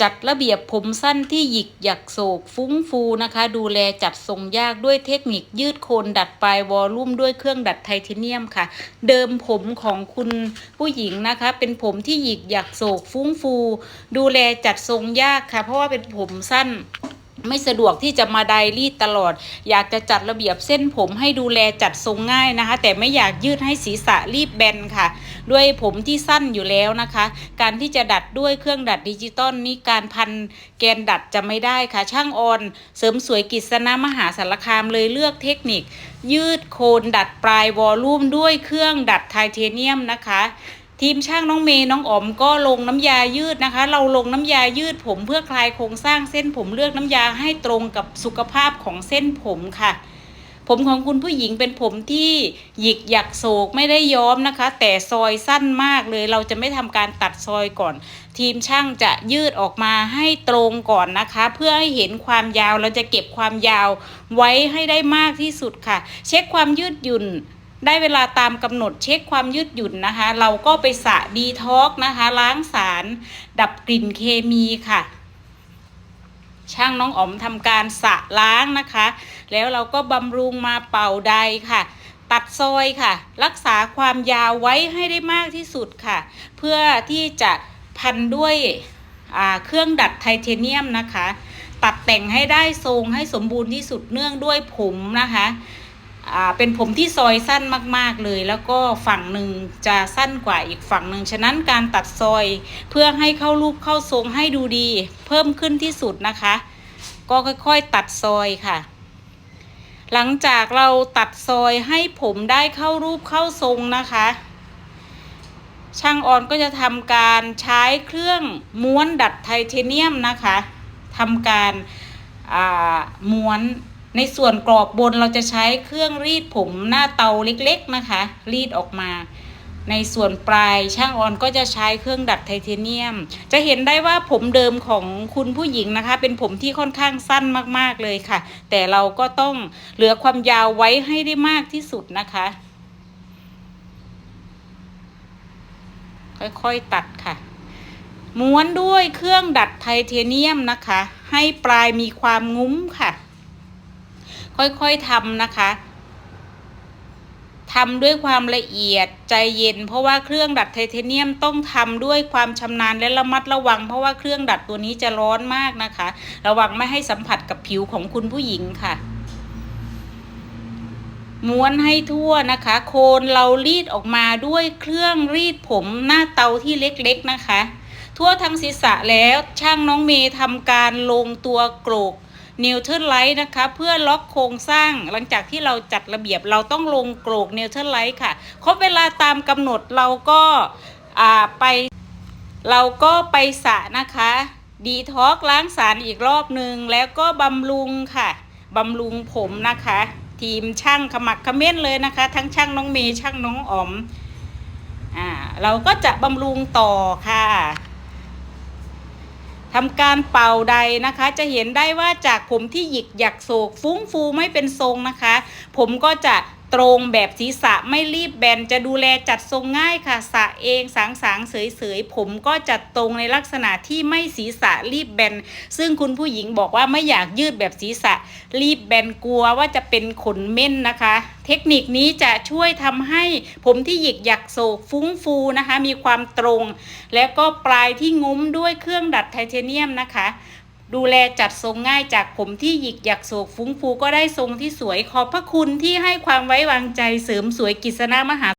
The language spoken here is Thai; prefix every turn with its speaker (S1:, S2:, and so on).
S1: จัดระเบียบผมสั้นที่หยิกหยักโศกฟุ้งฟูนะคะ ดูแลจัดทรงยากด้วยเทคนิคยืดโคนดัดปลายวอลลุ่มด้วยเครื่องดัดไทเทเนียมค่ะ เดิมผมของคุณผู้หญิงนะคะ เป็นผมที่หยิกหยักโศกฟุ้งฟู ดูแลจัดทรงยากค่ะ เพราะว่าเป็นผมสั้น ไม่สะดวกที่จะมาไดรีดตลอด อยากจะจัดระเบียบเส้นผมให้ดูแลจัดทรงง่ายนะคะ แต่ไม่อยากยืดให้ศีรษะรีบแบนค่ะ ด้วยผมที่สั้นอยู่แล้วนะคะ การที่จะดัดด้วยเครื่องดัดดิจิตอลนี่การพันแกนดัดจะไม่ได้ค่ะ ช่างออน เสริมสวยกิษณมหาสารคามเลยเลือกเทคนิค ยืดโคนดัดปลายวอลลุ่มด้วยเครื่องดัดไทเทเนียมนะคะ ทีมช่างน้องเมย์น้องอ๋อมก็ลงน้ำยายืดนะคะ เราลงน้ำยายืดผมเพื่อคลายโครงสร้างเส้นผมเลือกน้ำยาให้ตรงกับสุขภาพของเส้นผมค่ะ ผมของคุณผู้หญิงเป็นผมที่หยิกหยักโศกไม่ได้ย้อมนะคะ แต่ซอยสั้นมากเลย เราจะไม่ทำการตัดซอยก่อน ทีมช่างจะยืดออกมาให้ตรงก่อนนะคะ เพื่อให้เห็นความยาวเราจะเก็บความยาวไว้ให้ได้มากที่สุดค่ะ เช็คความยืดหยุ่น ได้เวลาตามกำหนดเช็คความยืดหยุ่นนะคะ เราก็ไปสระดีท็อกนะคะ ล้างสารดับกลิ่นเคมีค่ะ ช่างน้องอ๋อมทำการสระล้างนะคะ แล้วเราก็บำรุงมาเป่าใดค่ะ ตัดซอยค่ะ รักษาความยาวไว้ให้ได้มากที่สุดค่ะ เพื่อที่จะพันด้วยเครื่องดัดไทเทเนียมนะคะ ตัดแต่งให้ได้ทรงให้สมบูรณ์ที่สุดเนื่องด้วยผมนะคะ เป็นผมที่ซอยสั้นมาก ๆ เลย แล้วก็ฝั่งหนึ่งจะสั้นกว่าอีกฝั่งหนึ่ง ฉะนั้นการตัดซอยเพื่อให้เข้ารูปเข้าทรงให้ดูดี เพิ่มขึ้นที่สุดนะคะ ก็ค่อยๆตัดซอยค่ะ หลังจากเราตัดซอยให้ผมได้เข้ารูปเข้าทรงนะคะ ช่างออนก็จะทำการใช้เครื่องม้วนดัดไทเทเนียมนะคะทำการม้วน ในส่วนกรอบบนเราจะใช้เครื่องรีดผมหน้าเตาเล็กๆนะคะ รีดออกมา ในส่วนปลายช่างออนก็จะใช้เครื่องดัดไทเทเนียม จะเห็นได้ว่าผมเดิมของคุณผู้หญิงนะคะ เป็นผมที่ค่อนข้างสั้นมากๆเลยค่ะ แต่เราก็ต้องเหลือความยาวไว้ให้ได้มากที่สุดนะคะ ค่อยๆตัดค่ะม้วนด้วยเครื่องดัดไทเทเนียมนะคะ ให้ปลายมีความงุ้มค่ะ ค่อยๆทำนะคะทำด้วยความละเอียดใจเย็น เพราะว่าเครื่องดัดไทเทเนียมต้องทำด้วยความชำนาญและระมัดระวัง เพราะว่าเครื่องดัดตัวนี้จะร้อนมากนะคะ ระวังไม่ให้สัมผัสกับผิวของคุณผู้หญิงค่ะ ม้วนให้ทั่วนะคะ โคนเรารีดออกมาด้วยเครื่องรีดผมหน้าเตาที่เล็กๆนะคะ ทั่วทั้งศีรษะแล้วช่างน้องเมย์ทำการลงตัวโกรก นิวเทอร์ไลท์นะคะ เพื่อล็อกโครงสร้างหลังจากที่เราจัดระเบียบเราต้องลงโกรกนิวเทอร์ไลท์ค่ะครบเวลาตามกำหนดเราก็าไปเราก็ไปสระนะคะดีท็อกล้างสารอีกรอบหนึ่งแล้วก็บำรุงค่ะบำรุงผมนะคะ ทีมช่างขมักเขม้นเลยนะคะ ทั้งช่างน้องเมย์ช่างน้องอ๋อมอ่าเราก็จะบำรุงต่อค่ะ ทำการเป่าใดนะคะ จะเห็นได้ว่าจากผมที่หยิกหยักโศกฟุ้งฟูไม่เป็นทรงนะคะ ผมก็จะ ตรงแบบศีรษะไม่รีบแบนจะดูแลจัดทรงง่ายค่ะสระเองสางสางๆเสยๆผมก็จัดตรงในลักษณะที่ไม่ศีรษะรีบแบนซึ่งคุณผู้หญิงบอกว่าไม่อยากยืดแบบศีรษะ รีบแบนกลัวว่าจะเป็นขนเม่นนะคะ เทคนิคนี้จะช่วยทำให้ผมที่หยิกหยักโศกฟุ้งฟูนะคะ มีความตรง แล้วก็ปลายที่งุ้มด้วยเครื่องดัดไทเทเนียมนะคะ ดูแลจัดทรงง่ายจากผมที่หยิกหยักโศกฟุ้งฟูก็ได้ทรงที่สวยขอบพระคุณที่ให้ความไว้วางใจเสริมสวยกิษณามหา